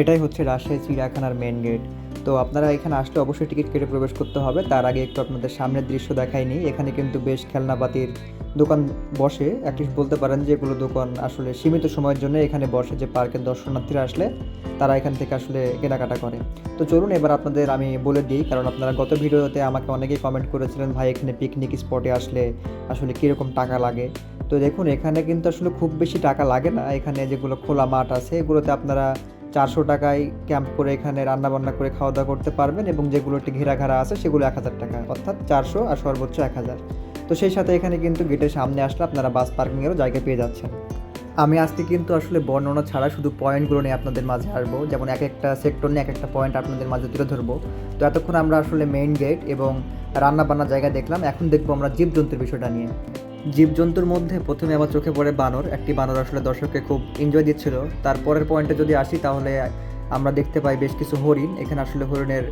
এটাই হচ্ছে রাজশাহী চিড়িয়াখানার মেন গেট তো আপনারা এখানে আসলে অবশ্যই টিকিট কেটে প্রবেশ করতে হবে। তার আগে একটু আপনাদের সামনের দৃশ্য দেখাইনি এখানে কিন্তু বেশ খেলনাপাতির দোকান বসে। অ্যাটলিস্ট বলতে পারেন যে এগুলো দোকান আসলে সীমিত সময়ের জন্য এখানে বসে যে পার্কের দর্শনার্থীরা আসলে তারা এখান থেকে আসলে কেনাকাটা করে। তো চলুন এবার আপনাদের আমি বলে দিই, কারণ আপনারা গত ভিডিওতে আমাকে অনেকেই কমেন্ট করেছিলেন, ভাই, এখানে পিকনিক স্পটে আসলে আসলে কীরকম টাকা লাগে? তো দেখুন, এখানে কিন্তু আসলে খুব বেশি টাকা লাগে না। এখানে যেগুলো খোলা মাঠ আছে, এগুলোতে আপনারা চারশো টাকায় ক্যাম্প করে এখানে রান্না বান্না করে খাওয়া দাওয়া করতে পারবেন এবং যেগুলো একটি ঘেরা ঘেরা আছে সেগুলো এক হাজার টাকা। অর্থাৎ চারশো আর সর্বোচ্চ এক হাজার। তো সেই সাথে এখানে কিন্তু গেটের সামনে আসলে আপনারা বাস পার্কিংয়েরও জায়গা পেয়ে যাচ্ছেন। আমি আজকে কিন্তু আসলে বর্ণনা ছাড়া শুধু পয়েন্টগুলো নিয়ে আপনাদের মাঝে আসব। যেমন এক একটা সেক্টর নিয়ে এক একটা পয়েন্ট আপনাদের মাঝে তুলে ধরবো। তো এতক্ষণ আমরা আসলে মেইন গেট এবং রান্না বান্নার জায়গা দেখলাম। এখন দেখব আমরা জীবজন্তুর বিষয়টা নিয়ে। জীবজন্তুর মধ্যে প্রথমে আমার চোখে পড়ে বানর, একটি বানর আসলে দর্শককে খুব এনজয় দিচ্ছিল। তারপরের পয়েন্টে যদি আসি তাহলে আমরা দেখতে পাই বেশ কিছু হরিণ। এখানে আসলে হরিণের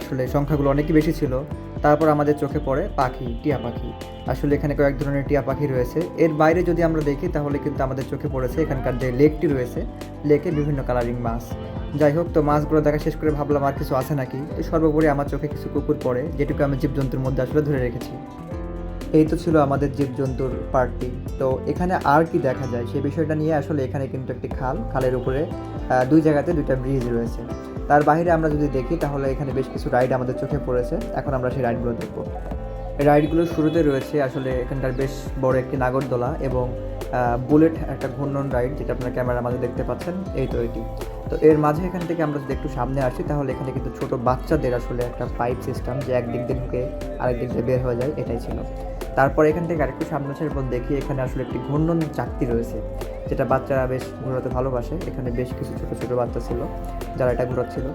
আসলে সংখ্যাগুলো অনেকই বেশি ছিল। তারপর আমাদের চোখে পড়ে পাখি, টিয়া পাখি। আসলে এখানে কয়েক ধরনের টিয়া পাখি রয়েছে। এর বাইরে যদি আমরা দেখি তাহলে কিন্তু আমাদের চোখে পড়েছে এখানকার যে লেকটি রয়েছে। লেকে বিভিন্ন কালারিং মাছ। যাই হোক, তো মাছগুলো দেখা শেষ করে ভাবলাম আর কিছু আছে নাকি? তো সর্বোপরি আমার চোখে কিছু কুকুর পড়ে, যেটুকু আমি জীবজন্তুর মধ্যে আসলে ধরে রেখেছি। এই তো ছিল আমাদের জীবজন্তুর পার্কটি। তো এখানে আর কি দেখা যায়? সেই বিষয়টা নিয়ে আসলে এখানে কিন্তু একটি খাল। খালের উপরে দুই জায়গাতে দুইটা ব্রিজ রয়েছে। তার বাইরে আমরা যদি দেখি, তাহলে এখানে বেশ কিছু রাইড আমাদের চোখে পড়েছে। এখন আমরা সেই রাইডগুলো দেখব। রাইডগুলোর শুরুতে রয়েছে আসলে এখানকার বেশ বড় একটি নাগরদোলা এবং বুলেট একটা ঘূর্ণন রাইড, যেটা আপনার ক্যামেরার মাঝে দেখতে পাচ্ছেন। এই তো এটি। তো এর মাঝে এখান থেকে আমরা যদি একটু সামনে আসি, তাহলে এখানে কিন্তু ছোট বাচ্চাদের আসলে একটা পাইপ সিস্টেম যে একদিক দিয়ে ঢুকে আরেক দিক দিয়ে বের হয়ে যায়, এটাই ছিল। তারপর এখান থেকে আরেকটু সামনে আসার পর দেখি এখানে আসলে একটি ঘূর্ণন চাকতি রয়েছে, যেটা বাচ্চারা বেশ ঘোরাতে ভালোবাসে। এখানে বেশ কিছু ছোটো ছোটো বাচ্চা ছিল যারা এটা ঘোরাচ্ছিল।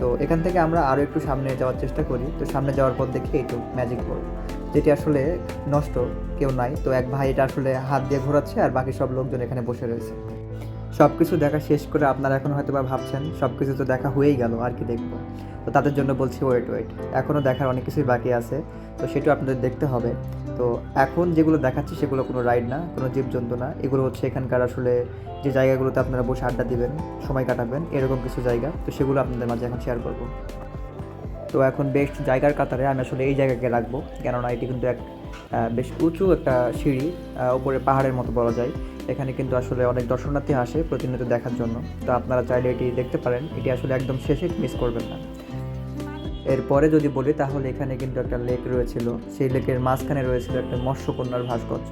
তো এখান থেকে আমরা আরও একটু সামনে যাওয়ার চেষ্টা করি। তো সামনে যাওয়ার পর দেখি এইটু ম্যাজিক বোর্ড যেটি আসলে নষ্ট, কেউ নাই। তো এক ভাই এটা আসলে হাত দিয়ে ঘোরাচ্ছে আর বাকি সব লোকজন এখানে বসে রয়েছে। সব কিছু দেখা শেষ করে আপনারা এখন হয়তো বা ভাবছেন সব কিছু তো দেখা হয়েই গেল, আর কি দেখব? তো তাদের জন্য বলছি ওয়েট ওয়েট এখনও দেখার অনেক কিছুই বাকি আছে, তো সেটাও আপনাদের দেখতে হবে। তো এখন যেগুলো দেখাচ্ছি সেগুলো কোনো রাইড না, কোনো জীবজন্তু না। এগুলো হচ্ছে এখানকার আসলে যে জায়গাগুলোতে আপনারা বসে আড্ডা দিবেন, সময় কাটাবেন, এরকম কিছু জায়গা। তো সেগুলো আপনাদের মাঝে এখন শেয়ার করব। তো এখন বেস্ট জায়গার কাতারে আমি আসলে এই জায়গাকে রাখব। কেননা এটি কিন্তু এক বেশ উঁচু একটা সিঁড়ি উপরে পাহাড়ের মতো বলা যায়। এখানে কিন্তু আসলে অনেক দর্শনার্থী আসে প্রতিনিয়ত দেখার জন্য। তো আপনারা চাইলে এটি দেখতে পারেন। এটি আসলে একদম শেষে মিস করবেন না। এরপরে যদি বলি, তাহলে এখানে কিন্তু একটা লেক রয়েছিল। সেই লেকের মাঝখানে রয়েছিল একটা মৎস্যকন্যার ভাস্কর্য।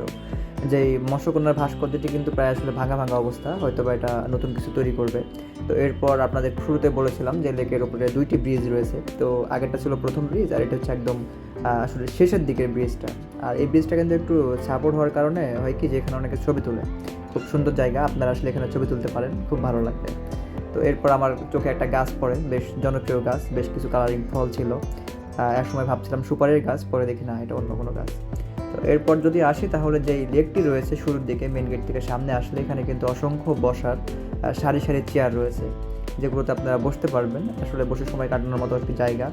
যেই মৎস্যকন্যার ভাস্কর্যটি কিন্তু প্রায় আসলে ভাঙা ভাঙা অবস্থা হয়তো বা এটা নতুন কিছু তৈরি করবে। তো এরপর আপনাদের শুরুতে বলেছিলাম যে লেকের উপরে দুইটি ব্রিজ রয়েছে। তো আগেরটা ছিল প্রথম ব্রিজ আর এটা হচ্ছে একদম আসলে শেষের দিকের ব্রিজটা আর এই ব্রিজটা কিন্তু একটু সাপোর্ট হওয়ার কারণে হয় কি যে এখানে অনেকে ছবি তোলে। খুব সুন্দর জায়গা, আপনারা আসলে এখানে ছবি তুলতে পারেন, খুব ভালো লাগবে। তো এরপর আমার চোখে একটা গাছ পড়ে, বেশ জনপ্রিয় গাছ, বেশ কিছু কালারিং ফল ছিল। এক সময় ভাবছিলাম সুপারির গাছ, পরে দেখি না, এটা অন্য কোনো গাছ। তো এরপর যদি আসি, তাহলে যেই লেকটি রয়েছে শুরুর দিকে মেন গেট থেকে সামনে আসলে এখানে কিন্তু অসংখ্য বসার সারি সারি চেয়ার রয়েছে, যেগুলোতে আপনারা বসতে পারবেন। আসলে বসে সময় কাটানোর মতো একটি জায়গা।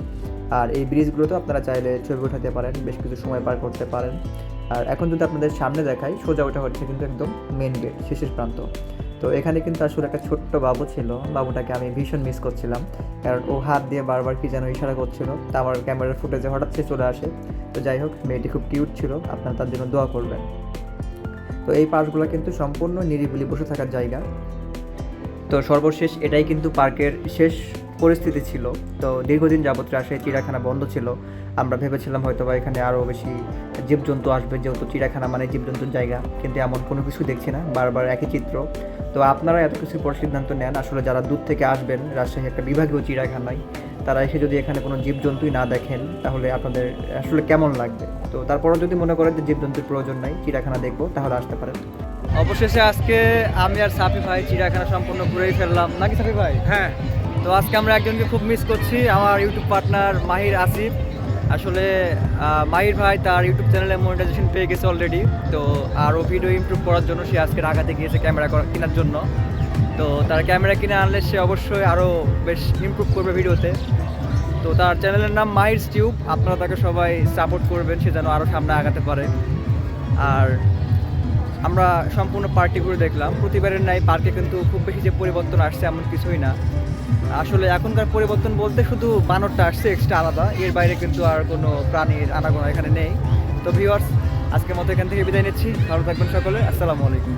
আর এই ব্রিজগুলোতে আপনারা চাইলে ছবি উঠাতে পারেন, বেশ কিছু সময় পার করতে পারেন। আর এখন যদি আপনাদের সামনে দেখাই, সোজা ওটা হচ্ছে কিন্তু একদম মেন গেট শেষের প্রান্ত। তো এখানে কিন্তু আসলে একটা ছোট্ট বাবু ছিল। বাবুটাকে আমি ভীষণ মিস করছিলাম। কারণ ও হাত দিয়ে বারবার কি যেন ইশারা করছিল। তা আমার ক্যামেরার ফুটেজে হঠাৎ সে চলে আসে। তো যাই হোক, মেয়েটি খুব কিউট ছিল। আপনারা তার জন্য দোয়া করবেন। তো এই পার্কগুলো কিন্তু সম্পূর্ণ নিরিবিলি বসে থাকার জায়গা। তো সর্বশেষ এটাই কিন্তু পার্কের শেষ পরিস্থিতি ছিল। তো দীর্ঘদিন যাবত রাজশাহী চিড়িয়াখানা বন্ধ ছিল। আমরা ভেবেছিলাম হয়তো বা এখানে আরও বেশি জীবজন্তু আসবে যেহেতু চিড়িয়াখানা মানে জীবজন্তুর জায়গা। কিন্তু এমন কোনো কিছু দেখছি না বারবার একই চিত্র। তো আপনারা এত কিছু পর সিদ্ধান্ত নেন। আসলে যারা দূর থেকে আসবেন রাজশাহী একটা বিভাগীয় চিড়িয়াখানায় তারা এসে যদি এখানে কোনো জীবজন্তুই না দেখেন তাহলে আপনাদের আসলে কেমন লাগবে? তো তারপরও যদি মনে করেন যে জীবজন্তুর প্রয়োজন নাই চিড়িয়াখানা দেখব তাহলে আসতে পারেন। অবশেষে আজকে আমি আর সাফি ভাই চিড়িয়াখানা সম্পূর্ণ ঘুরেই ফেললাম। নাকি সাফি ভাই? হ্যাঁ। তো আজকে আমরা একজনকে খুব মিস করছি, আমার ইউটিউব পার্টনার মাহির আসিফ। আসলে মাহির ভাই তার ইউটিউব চ্যানেলে মনিটাইজেশন পেয়ে গেছে অলরেডি তো আরও ভিডিও ইমপ্রুভ করার জন্য সে আজকে ঢাকাতে গিয়েছে ক্যামেরা করা কেনার জন্য। তো তার ক্যামেরা কিনে আনলে সে অবশ্যই আরও বেশ ইমপ্রুভ করবে ভিডিওতে তো তার চ্যানেলের নাম মাহির টিউব আপনারা তাকে সবাই সাপোর্ট করবেন, সে যেন আরও সামনে আগাতে পারে। আর আমরা সম্পূর্ণ পার্টি ঘুরে দেখলাম। প্রতিবারের নাই পার্কে কিন্তু খুব বেশি যে পরিবর্তন আসছে এমন কিছুই না। আসলে এখনকার পরিবর্তন বলতে শুধু বানরটা আসছে, এক্সট্রা আলাদা। এর বাইরে কিন্তু আর কোনো প্রাণীর আনাগোনা এখানে নেই। তো ভিউয়ার্স আজকের মতো এখান থেকে বিদায় নিচ্ছি। ভালো থাকবেন সকলে। আসসালামু আলাইকুম।